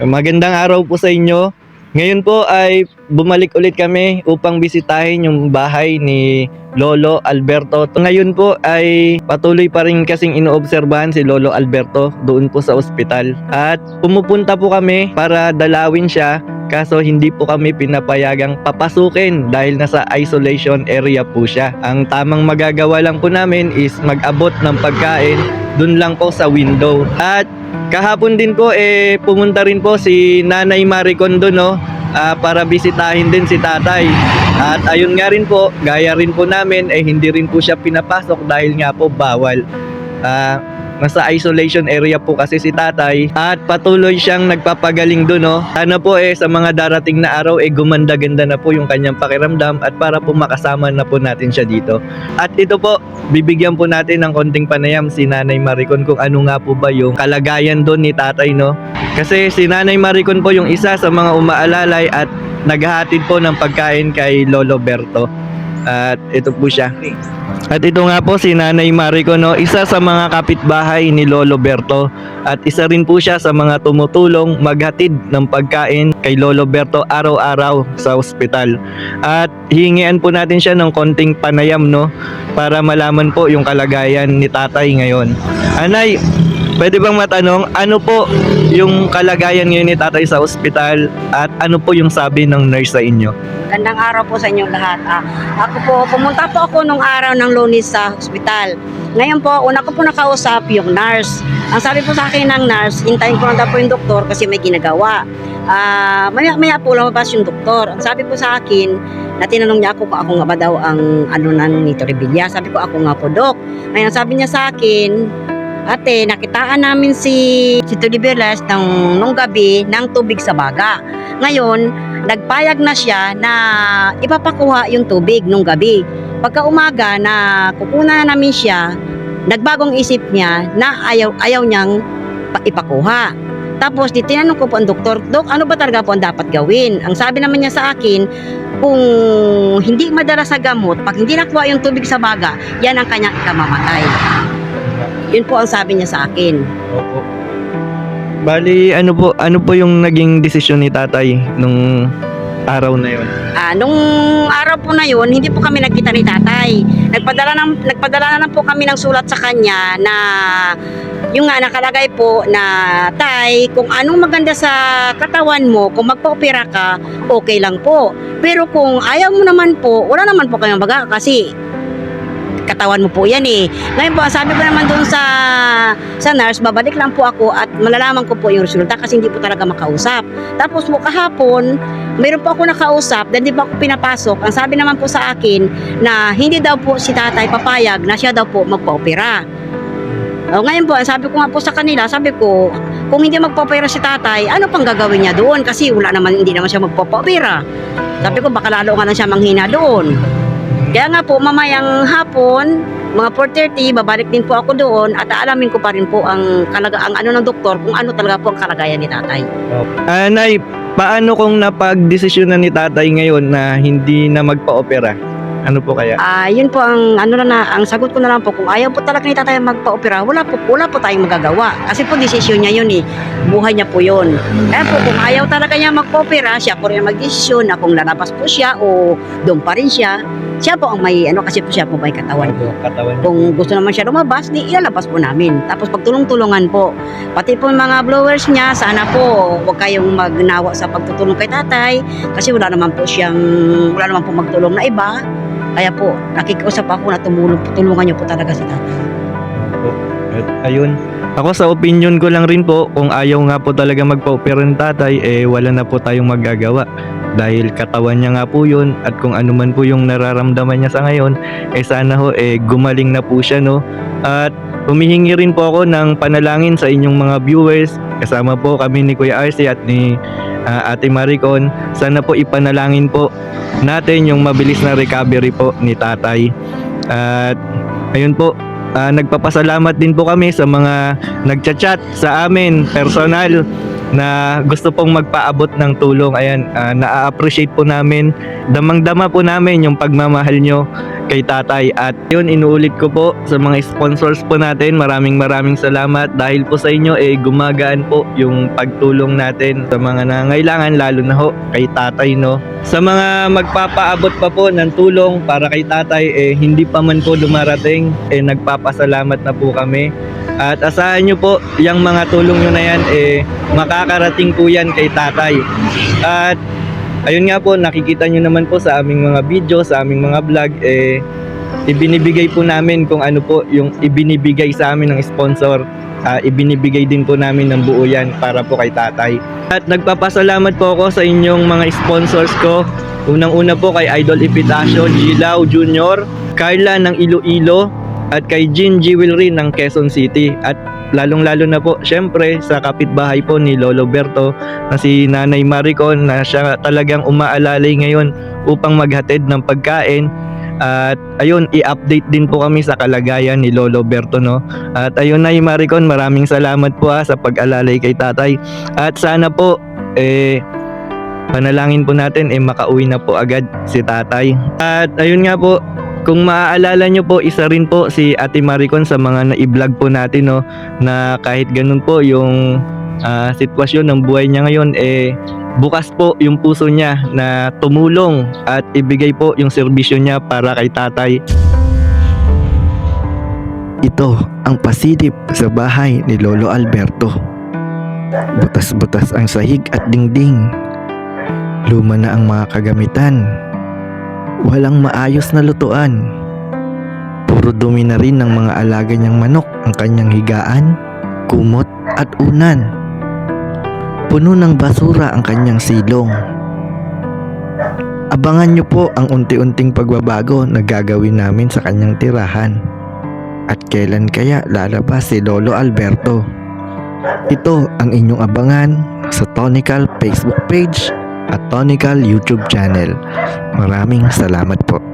Magandang araw po sa inyo. Ngayon po ay bumalik ulit kami upang bisitahin yung bahay ni Lolo Alberto. Ngayon po ay patuloy pa rin kasing inoobserbahan si Lolo Alberto doon po sa ospital. At pumupunta po kami para dalawin siya kaso hindi po kami pinapayagang papasukin dahil nasa isolation area po siya. Ang tamang magagawa lang po namin is mag-abot ng pagkain doon lang po sa window. At kahapon din po eh pumunta rin po si Nanay Maricon doon no ah, para bisitahin din si tatay. At ayun nga rin po, gaya rin po namin eh hindi rin po siya pinapasok dahil nga po bawal. Ah, nasa isolation area po kasi si tatay at patuloy siyang nagpapagaling doon no. Sana po eh sa mga darating na araw eh gumanda-ganda na po yung kanyang pakiramdam at para po makasama na po natin siya dito. At ito po, bibigyan po natin ng konting panayam si Nanay Maricon kung ano nga po ba yung kalagayan doon ni tatay no. Kasi si Nanay Maricon po yung isa sa mga umaalalay at naghahatid po ng pagkain kay Lolo Berto. At ito po siya. At ito nga po si Nanay Maricon no, isa sa mga kapitbahay ni Lolo Berto at isa rin po siya sa mga tumutulong maghatid ng pagkain kay Lolo Berto araw-araw sa ospital. At hihingian po natin siya ng konting panayam no para malaman po yung kalagayan ni tatay ngayon. Anay, pwede bang matanong ano po yung kalagayan ngayon ni tatay sa ospital at ano po yung sabi ng nurse sa inyo? Gandang araw po sa inyong lahat. Ah, ako po, pumunta po ako nung araw ng lunes sa hospital. Ngayon po, una ko po nakausap yung nurse. Ang sabi po sa akin ng nurse, hintayin ko lang po yung doktor kasi may ginagawa. Ah, maya, maya po lumabas yung doktor. Ang sabi po sa akin, na tinanong niya ako kung ako nga ba daw ang ano na ni Toribilla. Sabi ko, ako nga po, Dok. Ngayon, sabi niya sa akin, Ate, nakitaan namin si, si Tolibelas ng, nung gabi ng tubig sa baga. Ngayon, nagpayag na siya na ipapakuha yung tubig nung gabi. Pagka umaga na kukunan na namin siya, nagbagong isip niya na ayaw, ayaw niyang pa- ipakuha. Tapos di tinanong ko po ang doktor, Dok, ano ba talaga po ang dapat gawin? Ang sabi naman niya sa akin, kung hindi madala sa gamot, pag hindi nakuha yung tubig sa baga, yan ang kanyang ikamamatay. Yun po ang sabi niya sa akin. Opo. Bali, ano po, ano po yung naging desisyon ni tatay nung araw na yon? Ah, nung araw po na yun, hindi po kami nagkita ni tatay. Nagpadala, ng, nagpadala na lang po kami ng sulat sa kanya na yung nga nakalagay po na tay, kung anong maganda sa katawan mo, kung magpa-opera ka, okay lang po. Pero kung ayaw mo naman po, wala naman po kayong baga kasi katawan mo po yan eh. Ngayon po, sabi ko naman doon sa sa nurse, babalik lang po ako at malalaman ko po yung resulta kasi hindi po talaga makausap. Tapos po kahapon, mayroon po ako nakausap, then di pa ako pinapasok. Ang sabi naman po sa akin na hindi daw po si tatay papayag na siya daw po magpa-opera. O, ngayon po, sabi ko nga po sa kanila, sabi ko, kung hindi magpa-opera si tatay, ano pang gagawin niya doon? Kasi wala naman, hindi naman siya magpa-opera. Sabi ko, baka lalo nga lang siya manghina doon. Kaya nga po, mamayang hapon, mga 4.30, babalik din po ako doon at aalamin ko pa rin po ang, kalaga, ang ano ng doktor kung ano talaga po ang kalagayan ni tatay. Anay, paano kung napag-desisyon na ni tatay ngayon na hindi na magpa-opera? Ano po kaya? Ah, yun po ang ano na, na ang sagot ko na lang po kung ayaw po talaga ni tatay magpa-opera, wala po wala po tayong magagawa. Kasi po desisyon niya yun eh. Buhay niya po yun. Kaya po kung ayaw talaga niya magpa-opera, siya po rin magdesisyon na kung lalabas po siya o doon pa rin siya. Siya po ang may ano kasi po siya po may katawan. Opo, katawan. Kung gusto naman siya lumabas, di ilalabas po namin. Tapos pagtulong-tulungan po. Pati po mga blowers niya, sana po huwag kayong magnawa sa pagtutulong kay tatay. Kasi wala naman po siyang, wala naman po magtulong na iba. Kaya po, nakikiusap ako na tumulong, tulungan niyo po talaga si tatay. Ayun. Ako sa opinion ko lang rin po, kung ayaw nga po talaga magpa-opera ng tatay, eh wala na po tayong magagawa. Dahil katawan niya nga po yun at kung ano man po yung nararamdaman niya sa ngayon, eh sana ho eh gumaling na po siya no. At humihingi rin po ako ng panalangin sa inyong mga viewers. Kasama po kami ni Kuya RC at ni ah, Ate Maricon. Sana po ipanalangin po natin yung mabilis na recovery po ni tatay. At ayun po, Ah, nagpapasalamat din po kami sa mga nagchat-chat sa amin personal na gusto pong magpaabot ng tulong. Ayan, ah, na-appreciate po namin. Damang-dama po namin yung pagmamahal nyo. kay tatay. At yun, inuulit ko po sa mga sponsors po natin. Maraming maraming salamat dahil po sa inyo eh gumagaan po yung pagtulong natin sa mga nangailangan lalo na ho kay tatay no. Sa mga magpapaabot pa po ng tulong para kay tatay eh hindi pa man po dumarating eh nagpapasalamat na po kami. At asahan nyo po, yung mga tulong nyo na yan, eh, makakarating po yan kay tatay. At ayun nga po, nakikita nyo naman po sa aming mga video, sa aming mga vlog, eh, ibinibigay po namin kung ano po yung ibinibigay sa amin ng sponsor. Ah, ibinibigay din po namin ng buo yan para po kay tatay. At nagpapasalamat po ako sa inyong mga sponsors ko. Unang-una po kay Idol Epitacio, Gilao Jr., Carla ng Iloilo, at kay Jin Jewelry ng Quezon City. At lalong-lalo na po, syempre, sa kapitbahay po ni Lolo Berto na si Nanay Maricon na siya talagang umaalalay ngayon upang maghatid ng pagkain. At ayun, i-update din po kami sa kalagayan ni Lolo Berto, no? At ayun, Nay Maricon, maraming salamat po ha, sa pag-alalay kay tatay. At sana po, eh, panalangin po natin, eh, makauwi na po agad si tatay. At ayun nga po, kung maaalala nyo po, isa rin po si Ate Maricon sa mga na-vlog po natin, no? Na kahit ganun po yung ah, sitwasyon ng buhay niya ngayon, eh, bukas po yung puso niya na tumulong at ibigay po yung serbisyo niya para kay tatay. Ito ang pasilip sa bahay ni Lolo Alberto. Butas-butas ang sahig at dingding. Luma na ang mga kagamitan. Walang maayos na lutuan. Puro dumi na rin ng mga alaga niyang manok ang kanyang higaan, kumot at unan. Puno ng basura ang kanyang silong. Abangan niyo po ang unti-unting pagbabago na gagawin namin sa kanyang tirahan. At kailan kaya lalabas si Lolo Alberto? Ito ang inyong abangan sa Tonical Facebook page at Tonical YouTube channel. Maraming salamat po.